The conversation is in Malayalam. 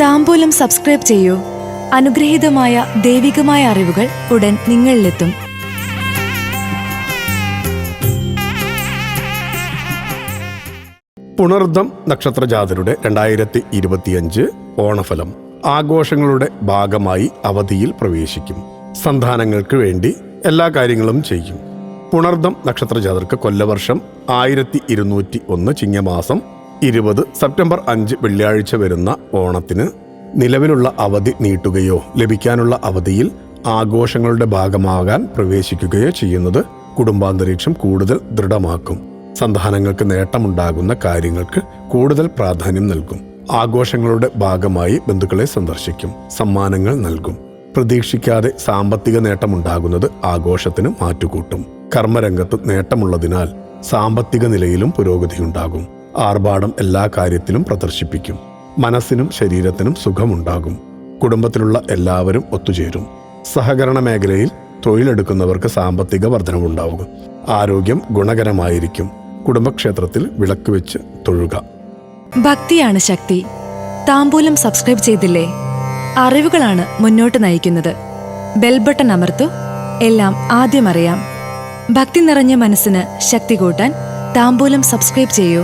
താമ്പൂലം സബ്സ്ക്രൈബ് ചെയ്യൂ. അനുഗ്രഹീതമായ ദൈവികമായ അറിവുകൾ ഉടൻ നിങ്ങളിലെത്തും. പുണർദം നക്ഷത്രജാതരുടെ രണ്ടായിരത്തി ഇരുപത്തിയഞ്ച് ഓണഫലം. ആഘോഷങ്ങളുടെ ഭാഗമായി അവധിയിൽ പ്രവേശിക്കും. സന്താനങ്ങൾക്ക് വേണ്ടി എല്ലാ കാര്യങ്ങളും ചെയ്യും. പുണർദം നക്ഷത്രജാതർക്ക് കൊല്ലവർഷം ആയിരത്തി ഇരുന്നൂറ്റി ഒന്ന് ചിങ്ങമാസം ഇരുപത് സെപ്റ്റംബർ അഞ്ച് വെള്ളിയാഴ്ച വരുന്ന ഓണത്തിന് നിലവിലുള്ള അവധി നീട്ടുകയോ ലഭിക്കാനുള്ള അവധിയിൽ ആഘോഷങ്ങളുടെ ഭാഗമാകാൻ പ്രവേശിക്കുകയോ ചെയ്യുന്നത് കുടുംബാന്തരീക്ഷം കൂടുതൽ ദൃഢമാക്കും. സന്താനങ്ങൾക്ക് നേട്ടമുണ്ടാകുന്ന കാര്യങ്ങൾക്ക് കൂടുതൽ പ്രാധാന്യം നൽകും. ആഘോഷങ്ങളുടെ ഭാഗമായി ബന്ധുക്കളെ സന്ദർശിക്കും സമ്മാനങ്ങൾ നൽകും. പ്രതീക്ഷിക്കാതെ സാമ്പത്തിക നേട്ടമുണ്ടാകുന്നത് ആഘോഷത്തിന് മാറ്റുകൂട്ടും. കർമ്മരംഗത്ത് നേട്ടമുള്ളതിനാൽ സാമ്പത്തിക നിലയിലും പുരോഗതിയുണ്ടാകും. ആർഭാടം എല്ലാ കാര്യത്തിലും പ്രദർശിപ്പിക്കും. മനസ്സിനും ശരീരത്തിനും സുഖമുണ്ടാകും. കുടുംബത്തിലുള്ള എല്ലാവരും ഒത്തുചേരും. സഹകരണ മേഖലയിൽ തൊഴിലെടുക്കുന്നവർക്ക് സാമ്പത്തിക വർധനവുണ്ടാവുക ആരോഗ്യം ഗുണകരമായിരിക്കും. കുടുംബക്ഷേത്രത്തിൽ വിളക്ക് വെച്ച് തൊഴുക. ഭക്തിയാണ് ശക്തി. താമ്പൂലം സബ്സ്ക്രൈബ് ചെയ്തില്ലേ? അറിവുകളാണ് മുന്നോട്ട് നയിക്കുന്നത്. ബെൽബട്ടൺ അമർത്തു. എല്ലാം ആദ്യം അറിയാം. ഭക്തി നിറഞ്ഞ മനസ്സിന് ശക്തി കൂട്ടാൻ താമ്പൂലം സബ്സ്ക്രൈബ് ചെയ്യൂ.